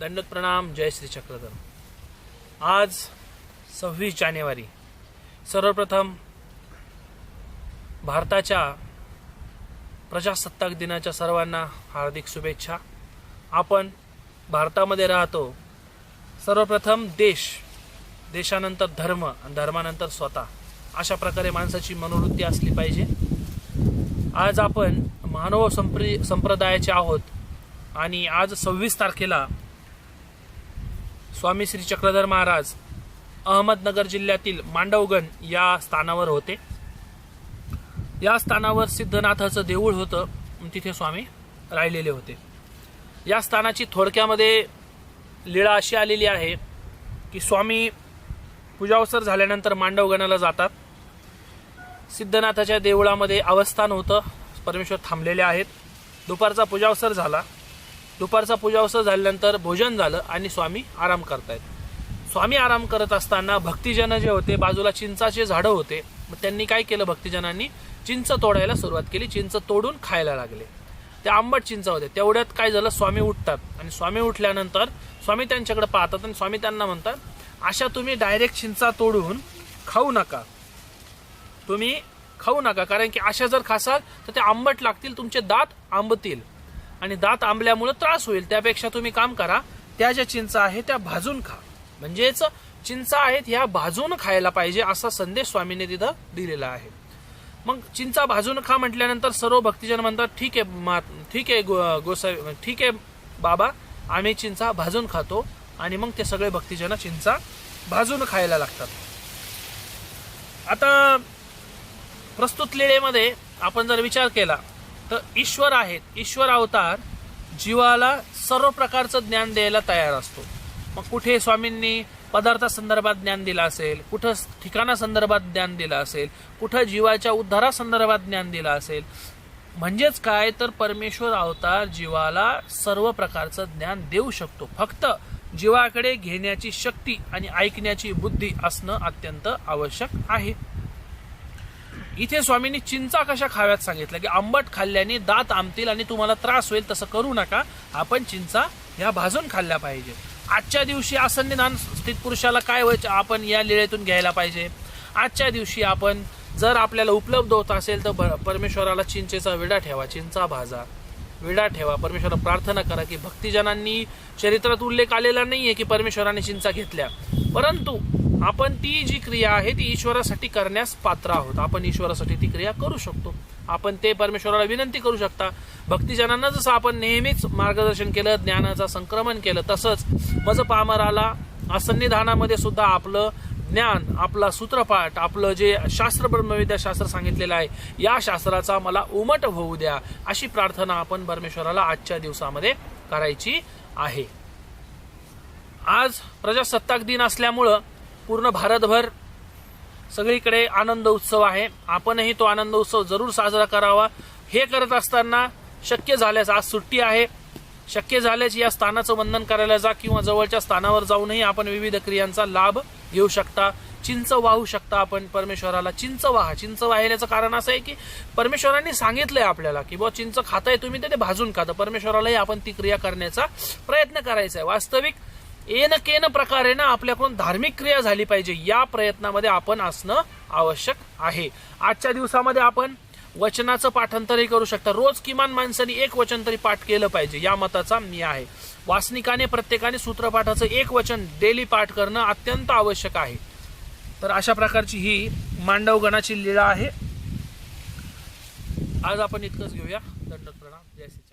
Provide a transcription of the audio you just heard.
दंडत प्रणाम जय श्री चक्रधर. आज सव्वीस जानेवारी सर्वप्रथम भारताच्या प्रजासत्ताक दिनाच्या सर्वांना हार्दिक शुभेच्छा. आपण भारतामध्ये राहतो. सर्वप्रथम देश देशानंतर धर्म आणि धर्मानंतर स्वतः. अशा प्रकारे माणसाची मनोवृत्ती असली पाहिजे. आज आपण मानव संप्री संप्रदायाचे आहोत आणि आज सव्वीस तारखेला स्वामी श्री चक्रधर महाराज अहमदनगर जिल्ह्यातील मांडवगण या स्थानावर होते. या स्थानावर सिद्धनाथाचं देऊळ होतं. तिथे स्वामी राहिलेले होते. या स्थानाची थोडक्यामध्ये लीळा अशी आलेली आहे की स्वामी पूजावसर झाल्यानंतर मांडवगणाला जातात. सिद्धनाथाच्या देवळामध्ये अवस्थान होतं. परमेश्वर थांबलेले आहेत. दुपारचा पूजावसर झाला. दुपारचा पूजावसर झाल्यानंतर भोजन झालं आणि स्वामी आराम करतायत. स्वामी आराम करत असताना भक्तिजन जे होते बाजूला चिंचाचे झाडं होते मग त्यांनी काय केलं भक्तिजनांनी? चिंच तोडायला सुरुवात केली. चिंच तोडून खायला लागले. त्या आंबट चिंच होते. तेवढ्यात काय झालं? स्वामी उठतात. आणि स्वामी उठल्यानंतर स्वामी त्यांच्याकडे पाहतात आणि स्वामी त्यांना म्हणतात अशा तुम्ही डायरेक्ट चिंचा तोडून खाऊ नका. तुम्ही खाऊ नका. कारण की अशा जर खासाल तर ते आंबट लागतील तुमचे दात आंबतील. आणि दात आंबल्यामुळे त्रास होईल. त्यापेक्षा तुम्ही काम करा. त्या ज्या चिंचा आहेत त्या भाजून खा. म्हणजेच चिंचा आहेत ह्या भाजून खायला पाहिजे असा संदेश स्वामीने तिथं दिलेला आहे. मग चिंचा भाजून खा म्हटल्यानंतर सर्व भक्तिजन म्हणतात ठीक आहे मा ठीक आहे गो ठीक आहे बाबा आम्ही चिंचा भाजून खातो. आणि मग ते सगळे भक्तिजन चिंचा भाजून खायला लागतात. आता प्रस्तुत लिळेमध्ये आपण जर विचार केला तर ईश्वर आहेत. ईश्वर अवतार जीवाला सर्व प्रकारचं ज्ञान द्यायला तयार असतो. मग कुठे स्वामींनी पदार्थासंदर्भात ज्ञान दिलं असेल कुठं ठिकाणासंदर्भात ज्ञान दिलं असेल कुठं जीवाच्या उद्धारासंदर्भात ज्ञान दिलं असेल म्हणजेच काय? तर परमेश्वर अवतार जीवाला सर्व प्रकारचं ज्ञान देऊ शकतो. फक्त जीवाकडे घेण्याची शक्ती आणि ऐकण्याची बुद्धी असणं अत्यंत आवश्यक आहे. इथे स्वामींनी चिंचा कशा खाव्यात सांगितलं? की आंबट खाल्ल्याने दात आमतील आणि तुम्हाला त्रास होईल तसं करू नका. आपण चिंचा ह्या भाजून खाल्ल्या पाहिजे. आजच्या दिवशी असंनिधान स्थित पुरुषाला काय व्हायचं? आपण या लिळेतून घ्यायला पाहिजे. आजच्या दिवशी आपण जर आपल्याला उपलब्ध होत असेल तर परमेश्वराला चिंचेचा विडा ठेवा चिंचा भाजा. विडा ठेवा. परमेश्वराला प्रार्थना करा की भक्तिजनांनी चरित्रात उल्लेख आलेला नाही आहे की परमेश्वराने चिंचा घेतल्या. परंतु आपण ती जी क्रिया आहे ती ईश्वरासाठी करण्यास पात्र आहोत. आपण ईश्वरासाठी ती क्रिया करू शकतो. आपण ते परमेश्वराला विनंती करू शकता. भक्तिजनांना जसं आपण नेहमीच मार्गदर्शन केलं ज्ञानाचं संक्रमण केलं तसंच मज पामराला असन्निधानामध्ये सुद्धा आपलं ज्ञान आपला सूत्रपाठ आपलं जे शास्त्र ब्रह्मविद्या शास्त्र सांगितलेलं आहे या शास्त्राचा मला उमट होऊ द्या अशी प्रार्थना आपण परमेश्वराला आजच्या दिवसामध्ये करायची आहे. आज प्रजासत्ताक दिन असल्यामुळं पूर्ण भारतभर सगळीकडे आनंद उत्सव आहे. आपणही तो आनंद उत्सव जरूर साजरा करावा. हे करत असताना शक्य झाल्यास आज सुट्टी आहे. शक्य झाल्यास या स्थानाचं वंदन करायला जा किंवा जवळच्या स्थानावर जाऊनही आपण विविध क्रियांचा लाभ घेऊ शकता. चिंच वाहू शकता आपण परमेश्वराला. चिंच वाहा. चिंच वाहिल्याचं कारण असं आहे की परमेश्वरांनी सांगितलंय आपल्याला की बुवा चिंच खाताय तुम्ही ते भाजून खाता. परमेश्वरालाही आपण ती क्रिया करण्याचा प्रयत्न करायचा आहे. वास्तविक एन केन प्रकारे ना आपल्याकडून धार्मिक क्रिया झाली पाहिजे. या प्रयत्नामध्ये आपण असणं आवश्यक आहे. आजच्या दिवसामध्ये आपण वचनाचं पाठांतरही करू शकता. रोज किमान माणसाने एक वचन तरी पाठ केलं पाहिजे. या मताचा मी आहे. वासनिकाने प्रत्येकाने सूत्रपाठाचं एक वचन डेली पाठ करणं अत्यंत आवश्यक आहे. तर अशा प्रकारची ही मांडवगणाची लीळा आहे. आज आपण इतकंच घेऊया. दंडक प्रणाम. जय श्री